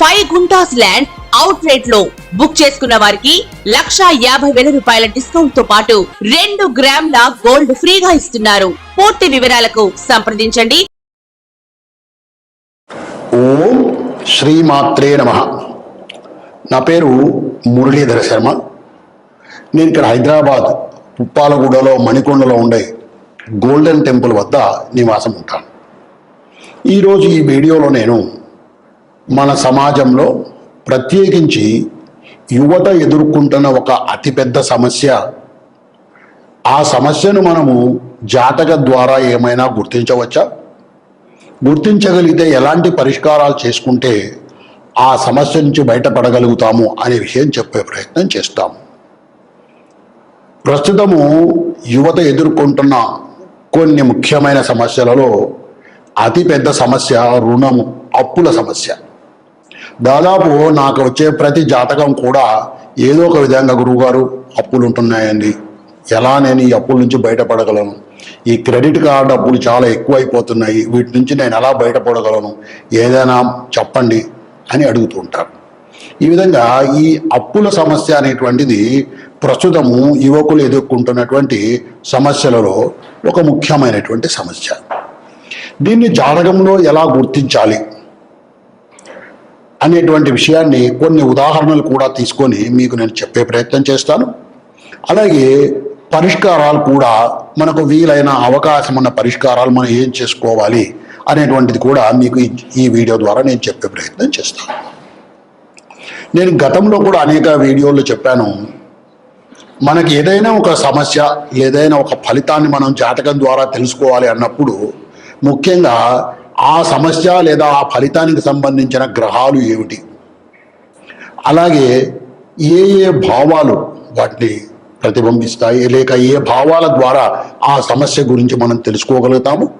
Five guntas land out రేట్లో book చేసుకున్న వారికి లక్షా యాభై వేల రూపాయల డిస్కౌంట్తో పాటు రెండు గ్రాముల గోల్డ్ ఫ్రీగా ఇస్తున్నారు. పూర్తి వివరాలకు సంప్రదించండి. ఓం శ్రీమాత్రే నమ. నా పేరు మురళీధర శర్మ. నేను ఇక్కడ హైదరాబాద్ పుప్పాలగూడలో మణికొండలో ఉండే గోల్డెన్ టెంపుల్ వద్ద నివాసం ఉంటాను. ఈరోజు ఈ వీడియోలో నేను మన సమాజంలో ప్రత్యేకించి యువత ఎదుర్కొంటున్న ఒక అతిపెద్ద సమస్య. ఆ సమస్యను మనము జాతక ద్వారా ఏమైనా గుర్తించవచ్చా? గుర్తించగలిగితే ఎలాంటి పరిష్కారాలు చేసుకుంటే ఆ సమస్య నుంచి బయటపడగలుగుతాము అనే విషయం చెప్పే ప్రయత్నం చేస్తాం. ప్రస్తుతము యువత ఎదుర్కొంటున్న కొన్ని ముఖ్యమైన సమస్యలలో అతిపెద్ద సమస్య రుణము అప్పుల సమస్య. దాదాపు నాకు వచ్చే ప్రతి జాతకం కూడా ఏదో ఒక విధంగా గురువుగారు అప్పులు ఉంటున్నాయండి ఎలా నేను ఈ అప్పుల నుంచి బయటపడగలను? ఈ క్రెడిట్ కార్డ్ అప్పులు చాలా ఎక్కువైపోతున్నాయి. వీటి నుంచి నేను ఎలా బయటపడగలను? ఏదైనా చెప్పండి అని అడుగుతూ ఉంటారు. ఈ విధంగా ఈ అప్పుల సమస్య అనేటువంటిది ప్రస్తుతము యువకులు ఎదుర్కొంటున్నటువంటి సమస్యలలో ఒక ముఖ్యమైనటువంటి సమస్య. దీన్ని జాతకంలో ఎలా గుర్తించాలి? అనేటువంటి విషయాన్ని కొన్ని ఉదాహరణలు కూడా తీసుకొని మీకు నేను చెప్పే ప్రయత్నం చేస్తాను. అలాగే పరిష్కారాలు కూడా మనకు వీలైన అవకాశం ఉన్న పరిష్కారాలు మనం ఏం చేసుకోవాలి అనేటువంటిది కూడా మీకు ఈ- ఈ వీడియో ద్వారా నేను చెప్పే ప్రయత్నం చేస్తాను. నేను గతంలో కూడా అనేక వీడియోల్లో చెప్పాను. మనకి ఏదైనా ఒక సమస్య ఏదైనా ఒక ఫలితాన్ని మనం జాతకం ద్వారా తెలుసుకోవాలి అన్నప్పుడు ముఖ్యంగా ఆ సమస్య లేదా ఆ ఫలితానికి సంబంధించిన గ్రహాలు ఏమిటి? అలాగే ఏ ఏ భావాలు వాటిని ప్రతిబింబిస్తాయి? లేక ఏ భావాల ద్వారా ఆ సమస్య గురించి మనం తెలుసుకోగలుగుతాము?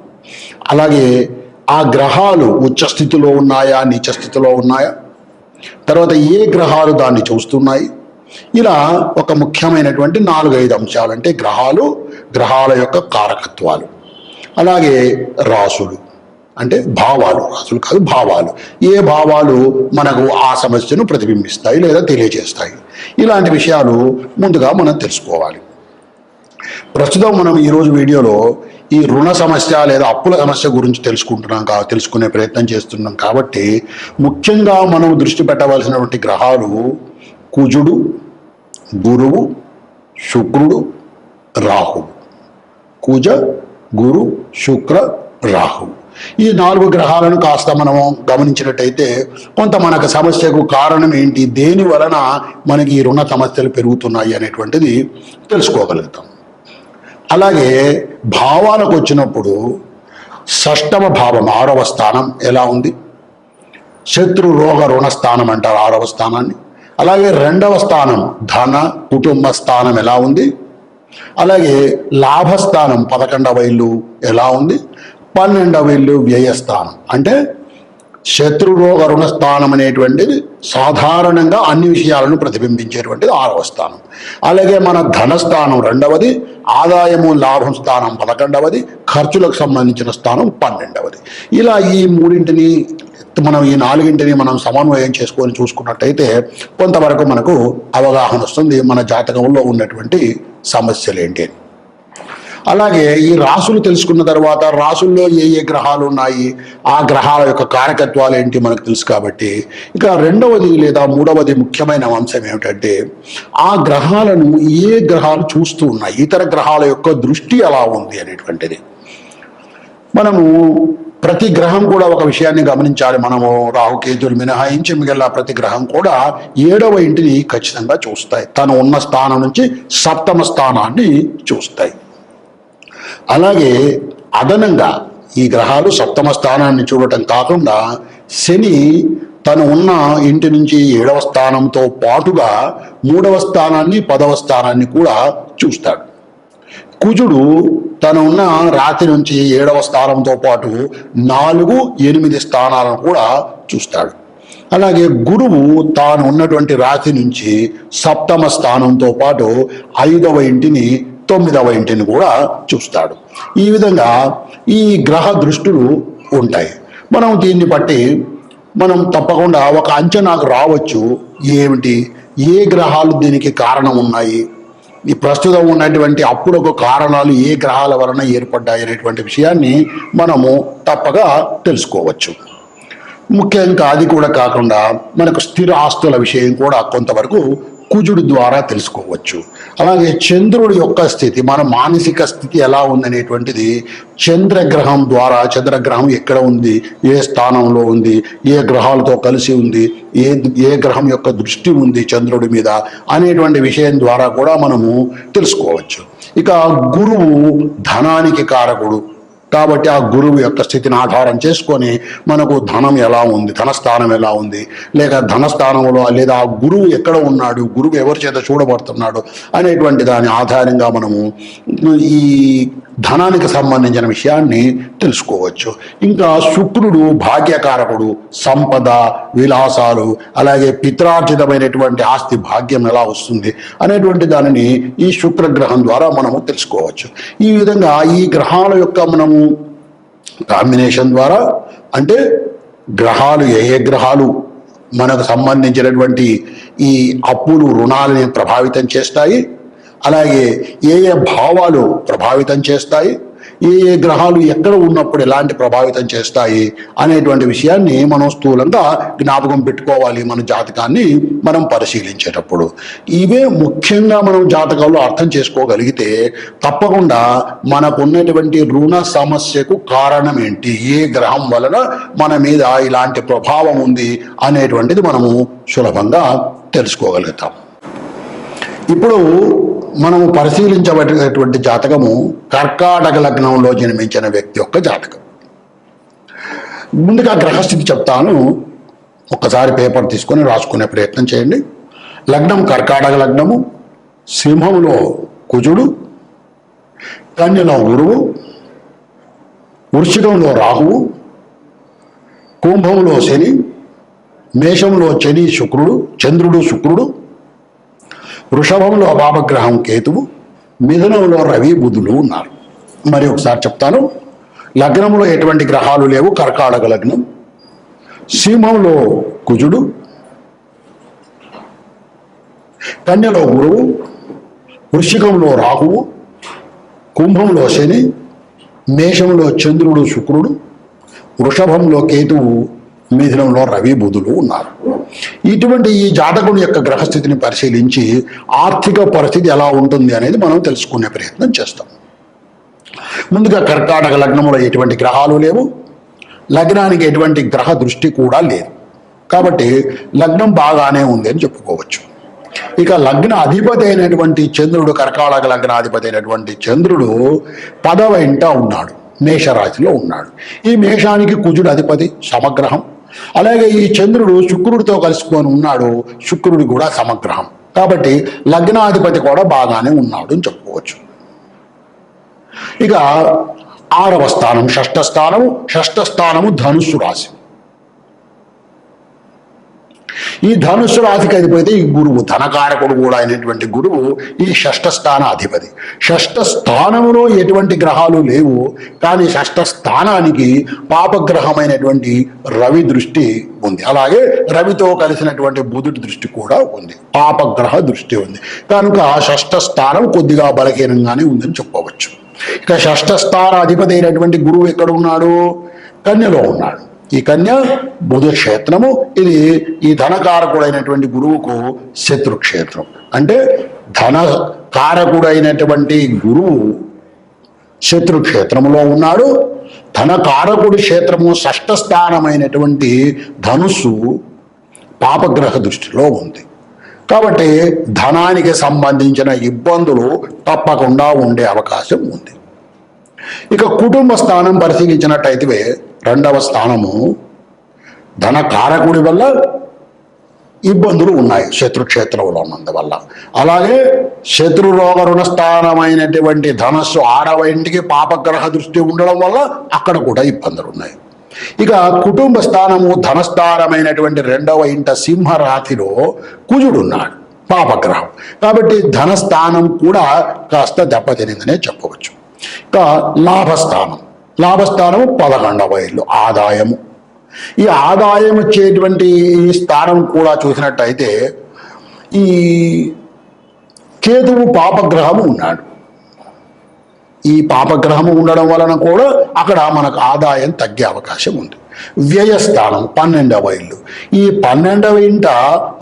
అలాగే ఆ గ్రహాలు ఉచ్చ స్థితిలో ఉన్నాయా? నీచ స్థితిలో ఉన్నాయా? తర్వాత ఏ గ్రహాలు దాన్ని చూస్తున్నాయి? ఇలా ఒక ముఖ్యమైనటువంటి నాలుగైదు అంశాలు. అంటే గ్రహాలు గ్రహాల యొక్క కారకత్వాలు. అలాగే రాసులు. అంటే భావాలు రాసులు కాదు భావాలు. ఏ భావాలు మనకు ఆ సమస్యను ప్రతిబింబిస్తాయి లేదా తెలియజేస్తాయి? ఇలాంటి విషయాలు ముందుగా మనం తెలుసుకోవాలి. ప్రస్తుతం మనం ఈరోజు వీడియోలో ఈ రుణ సమస్య లేదా అప్పుల సమస్య గురించి తెలుసుకుంటున్నాం కా తెలుసుకునే ప్రయత్నం చేస్తున్నాం కాబట్టి ముఖ్యంగా మనం దృష్టి పెట్టవలసినటువంటి గ్రహాలు కుజుడు గురువు శుక్రుడు రాహు కుజ గురు శుక్ర రాహు ఈ నాలుగు గ్రహాలను కాస్త మనము గమనించినట్టయితే కొంత మనకు సమస్యకు కారణం ఏంటి? దేని వలన మనకి ఈ రుణ సమస్యలు పెరుగుతున్నాయి అనేటువంటిది తెలుసుకోగలుగుతాం. అలాగే భావాలకు వచ్చినప్పుడు షష్టమ భావం ఆరవ స్థానం ఎలా ఉంది? శత్రు రోగ రుణ స్థానం అంటారు ఆరవ స్థానాన్ని. అలాగే రెండవ స్థానం ధన కుటుంబ స్థానం ఎలా ఉంది? అలాగే లాభస్థానం పదకొండవ ఇల్లు ఎలా ఉంది? పన్నెండవ ఇల్లు వ్యయస్థానం. అంటే శత్రురోగ రుణస్థానం అనేటువంటిది సాధారణంగా అన్ని విషయాలను ప్రతిబింబించేటువంటిది ఆరవ స్థానం. అలాగే మన ధనస్థానం రెండవది ఆదాయము లాభం స్థానం పదకొండవది ఖర్చులకు సంబంధించిన స్థానం పన్నెండవది. ఇలా ఈ మూడింటిని మనం ఈ నాలుగింటిని మనం సమన్వయం చేసుకొని చూసుకున్నట్టయితే కొంతవరకు మనకు అవగాహన వస్తుంది మన జాతకంలో ఉన్నటువంటి సమస్యలు ఏంటి అని. అలాగే ఈ రాసులు తెలుసుకున్న తర్వాత రాసుల్లో ఏ ఏ గ్రహాలు ఉన్నాయి ఆ గ్రహాల యొక్క కారకత్వాలు ఏంటి మనకు తెలుసు కాబట్టి. ఇక రెండవది లేదా మూడవది ముఖ్యమైన అంశం ఏమిటంటే ఆ గ్రహాలను ఏ గ్రహాలు చూస్తూ ఉన్నాయి ఇతర గ్రహాల యొక్క దృష్టి ఎలా ఉంది అనేటువంటిది. మనము ప్రతి గ్రహం కూడా ఒక విషయాన్ని గమనించాలి. మనము రాహుకేతులు మినహాయించి మిగిలిన ప్రతి గ్రహం కూడా ఏడవ ఇంటిని ఖచ్చితంగా చూస్తాయి. తను ఉన్న స్థానం నుంచి సప్తమ స్థానాన్ని చూస్తాయి. అలాగే అదనంగా ఈ గ్రహాలు సప్తమ స్థానాన్ని చూడటం కాకుండా శని తను ఉన్న ఇంటి నుంచి ఏడవ స్థానంతో పాటుగా మూడవ స్థానాన్ని పదవ స్థానాన్ని కూడా చూస్తాడు. కుజుడు తను ఉన్న రాతి నుంచి ఏడవ స్థానంతో పాటు నాలుగు ఎనిమిది స్థానాలను కూడా చూస్తాడు. అలాగే గురువు తాను ఉన్నటువంటి రాతి నుంచి సప్తమ స్థానంతో పాటు ఐదవ ఇంటిని తొమ్మిదవ ఇంటిని కూడా చూస్తాడు. ఈ విధంగా ఈ గ్రహ దృష్టులు ఉంటాయి. మనం దీన్ని బట్టి మనం తప్పకుండా ఒక అంచనాకు రావచ్చు. ఏమిటి? ఏ గ్రహాలు దీనికి కారణం ఉన్నాయి? ఈ ప్రస్తుతం ఉన్నటువంటి అప్పుడొక కారణాలు ఏ గ్రహాల వలన ఏర్పడ్డాయి అనేటువంటి విషయాన్ని మనము తప్పగా తెలుసుకోవచ్చు. ముఖ్యంగా అది కూడా కాకుండా మనకు స్థిర ఆస్తుల విషయం కూడా కొంతవరకు కుజుడు ద్వారా తెలుసుకోవచ్చు. అలాగే చంద్రుడి యొక్క స్థితి మన మానసిక స్థితి ఎలా ఉందనేటువంటిది చంద్రగ్రహం ద్వారా చంద్రగ్రహం ఎక్కడ ఉంది ఏ స్థానంలో ఉంది ఏ గ్రహాలతో కలిసి ఉంది ఏ ఏ గ్రహం యొక్క దృష్టి ఉంది చంద్రుడి మీద అనేటువంటి విషయం ద్వారా కూడా మనము తెలుసుకోవచ్చు. ఇక గురువు ధనానికి కారకుడు. కాబట్టి ఆ గురువు యొక్క స్థితిని ఆధారం చేసుకొని మనకు ధనం ఎలా ఉంది ధనస్థానం ఎలా ఉంది లేక ధనస్థానంలో లేదా ఆ గురువు ఎక్కడ ఉన్నాడు గురువు ఎవరి చేత చూడబడుతున్నాడు అనేటువంటి దాని ఆధారంగా మనము ఈ ధనానికి సంబంధించిన విషయాన్ని తెలుసుకోవచ్చు. ఇంకా శుక్రుడు భాగ్యకారకుడు సంపద విలాసాలు అలాగే పిత్రార్జితమైనటువంటి ఆస్తి భాగ్యం ఎలా వస్తుంది అనేటువంటి దానిని ఈ శుక్రగ్రహం ద్వారా మనము తెలుసుకోవచ్చు. ఈ విధంగా ఈ గ్రహాల యొక్క మనము కాంబినేషన్ ద్వారా అంటే గ్రహాలు ఏ ఏ గ్రహాలు మనకు సంబంధించినటువంటి ఈ అప్పులు రుణాలని ప్రభావితం చేస్తాయి. అలాగే ఏ ఏ భావాలు ప్రభావితం చేస్తాయి. ఏ ఏ గ్రహాలు ఎక్కడ ఉన్నప్పుడు ఎలాంటి ప్రభావితం చేస్తాయి అనేటువంటి విషయాన్ని మనం స్థూలంగా జ్ఞాపకం పెట్టుకోవాలి మన జాతకాన్ని మనం పరిశీలించేటప్పుడు. ఇవే ముఖ్యంగా మనం జాతకాల్లో అర్థం చేసుకోగలిగితే తప్పకుండా మనకున్నటువంటి రుణ సమస్యకు కారణం ఏంటి? ఏ గ్రహం వలన మన మీద ఇలాంటి ప్రభావం ఉంది అనేటువంటిది మనము సులభంగా తెలుసుకోగలుగుతాం. ఇప్పుడు మనము పరిశీలించబడినటువంటి జాతకము కర్కాటక లగ్నంలో జన్మించిన వ్యక్తి యొక్క జాతకం. ముందుగా గ్రహస్థితి చెప్తాను. ఒక్కసారి పేపర్ తీసుకొని రాసుకునే ప్రయత్నం చేయండి. లగ్నం కర్కాటక లగ్నము సింహంలో కుజుడు కన్యలో గురువు వృశ్చికంలో రాహువు కుంభంలో శని మేషంలో శని శుక్రుడు చంద్రుడు శుక్రుడు వృషభంలో పాపగ్రహం కేతువు మిథునంలో రవి బుధులు ఉన్నారు. మరి ఒకసారి చెప్తాను లగ్నంలో ఎటువంటి గ్రహాలు లేవు? కర్కాటక లగ్నం. సింహంలో కుజుడు. కన్యలో గురువు. వృశ్చికంలో రాహువు. కుంభంలో శని. మేషంలో చంద్రుడు శుక్రుడు. వృషభంలో కేతువు మిథునంలో రవి బుధులు ఉన్నారు. ఇటువంటి ఈ జాతకుని యొక్క గ్రహస్థితిని పరిశీలించి ఆర్థిక పరిస్థితి ఎలా ఉంటుంది అనేది మనం తెలుసుకునే ప్రయత్నం చేస్తాం. ముందుగా కర్కాటక లగ్నంలో ఎటువంటి గ్రహాలు లేవు. లగ్నానికి ఎటువంటి గ్రహ దృష్టి కూడా లేదు. కాబట్టి లగ్నం బాగానే ఉంది అని చెప్పుకోవచ్చు. ఇక లగ్న అధిపతి అయినటువంటి చంద్రుడు కర్కాటక లగ్నాధిపతి అయినటువంటి చంద్రుడు పదవ ఇంట ఉన్నాడు. మేషరాశిలో ఉన్నాడు. ఈ మేషానికి కుజుడు అధిపతి సమగ్రహం. అలాగే ఈ చంద్రుడు శుక్రుడితో కలుసుకొని ఉన్నాడు శుక్రుడు కూడా సమగ్రహం. కాబట్టి లగ్నాధిపతి కూడా బాగానే ఉన్నాడు అని చెప్పుకోవచ్చు. ఇక ఆరవ స్థానం షష్ఠ స్థానము షష్ఠ స్థానము ధనుస్సు రాశి. ఈ ధనుస్సు రాశికి అధిపతి ఈ గురువు ధనకారకుడు కూడా అయినటువంటి గురువు ఈ షష్ఠ స్థాన అధిపతి షష్ఠ స్థానంలో ఎటువంటి గ్రహాలు లేవు కానీ షష్ఠ స్థానానికి పాపగ్రహమైనటువంటి రవి దృష్టి ఉంది. అలాగే రవితో కలిసినటువంటి బుధుడి దృష్టి కూడా ఉంది. పాపగ్రహ దృష్టి ఉంది. కనుక షష్ఠ స్థానం కొద్దిగా బలహీనంగానే ఉందని చెప్పవచ్చు. ఇక షష్ఠ స్థాన అధిపతి అయినటువంటి గురువు ఎక్కడ ఉన్నాడు? కన్యలో ఉన్నాడు. ఈ కన్య బుధక్షేత్రము. ఇది ఈ ధనకారకుడైనటువంటి గురువుకు శత్రుక్షేత్రం. అంటే ధన కారకుడైనటువంటి గురువు శత్రుక్షేత్రములో ఉన్నాడు. ధనకారకుడి క్షేత్రము షష్ఠ స్థానమైనటువంటి ధనుస్సు పాపగ్రహ దృష్టిలో ఉంది. కాబట్టి ధనానికి సంబంధించిన ఇబ్బందులు తప్పకుండా ఉండే అవకాశం ఉంది. ఇక కుటుంబ స్థానం పరిశీలించినట్టయితే రెండవ స్థానము ధన కారకుడి వల్ల ఇబ్బందులు ఉన్నాయి శత్రుక్షేత్రంలో ఉన్నందువల్ల అలాగే శత్రురోగ రుణస్థానమైనటువంటి ధనస్సు ఆరవ ఇంటికి పాపగ్రహ దృష్టి ఉండడం వల్ల అక్కడ కూడా ఇబ్బందులు ఉన్నాయి. ఇక కుటుంబ స్థానము ధనస్థానమైనటువంటి రెండవ ఇంట సింహరాతిలో కుజుడున్నాడు పాపగ్రహం. కాబట్టి ధనస్థానం కూడా కాస్త దెబ్బతినిందనే చెప్పవచ్చు. ఇక లాభస్థానం. లాభస్థానము పదకొండవ ఇల్లు ఆదాయము. ఈ ఆదాయం వచ్చేటువంటి ఈ స్థానం కూడా చూసినట్టయితే ఈ కేతువు పాపగ్రహము ఉన్నాడు. ఈ పాపగ్రహము ఉండడం వలన కూడా అక్కడ మనకు ఆదాయం తగ్గే అవకాశం ఉంది. వ్యయస్థానం పన్నెండవ ఇల్లు. ఈ పన్నెండవ ఇంట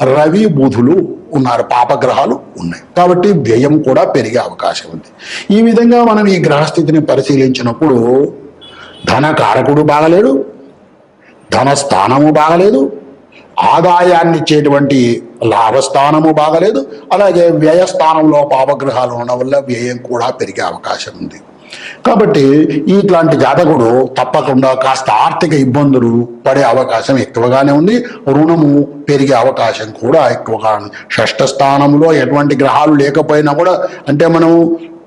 రవి బుధులు ఉన్నారు పాపగ్రహాలు ఉన్నాయి. కాబట్టి వ్యయం కూడా పెరిగే అవకాశం ఉంది. ఈ విధంగా మనం ఈ గ్రహస్థితిని పరిశీలించినప్పుడు ధన కారకుడు బాగలేడు ధన స్థానము బాగలేదు ఆదాయాన్ని ఇచ్చేటువంటి లాభస్థానము బాగలేదు అలాగే వ్యయస్థానంలో పాపగ్రహాలు ఉండడం వల్ల వ్యయం కూడా పెరిగే అవకాశం ఉంది. కాబట్టి ఇట్లాంటి జాతకుడు తప్పకుండా కాస్త ఆర్థిక ఇబ్బందులు పడే అవకాశం ఎక్కువగానే ఉంది రుణము పెరిగే అవకాశం కూడా ఎక్కువగా ఉంది. షష్ఠ స్థానంలో ఎటువంటి గ్రహాలు లేకపోయినా కూడా అంటే మనం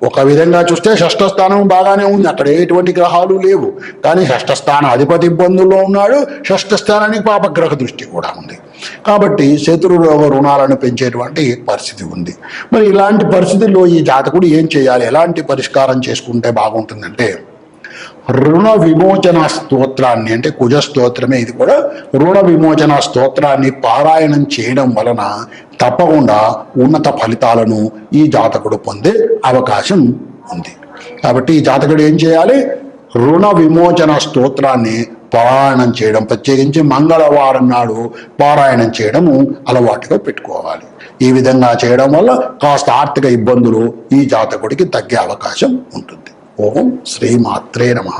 ఒక విధంగా చూస్తే షష్ఠ స్థానం బాగానే ఉంది. అక్కడ ఎటువంటి గ్రహాలు లేవు. కానీ షష్ఠ స్థాన అధిపతి ఇబ్బందుల్లో ఉన్నాడు. షష్ఠ స్థానానికి పాపగ్రహ దృష్టి కూడా ఉంది. కాబట్టి శత్రురోగ రుణాలను పెంచేటువంటి పరిస్థితి ఉంది. మరి ఇలాంటి పరిస్థితుల్లో ఈ జాతకుడు ఏం చేయాలి? ఎలాంటి పరిష్కారం చేసుకుంటే బాగుంటుందంటే రుణ విమోచన స్తోత్రాన్ని అంటే కుజ స్తోత్రమే ఇది కూడా రుణ విమోచన స్తోత్రాన్ని పారాయణం చేయడం వలన తప్పకుండా ఉన్నత ఫలితాలను ఈ జాతకుడు పొందే అవకాశం ఉంది. కాబట్టి ఈ జాతకుడు ఏం చేయాలి? రుణ విమోచన స్తోత్రాన్ని పారాయణం చేయడం ప్రత్యేకించి మంగళవారం నాడు పారాయణం చేయడము అలవాటుగా పెట్టుకోవాలి. ఈ విధంగా చేయడం వల్ల కాస్త ఆర్థిక ఇబ్బందులు ఈ జాతకుడికి తగ్గే అవకాశం ఉంటుంది. ఓం శ్రీమాత్రే నమః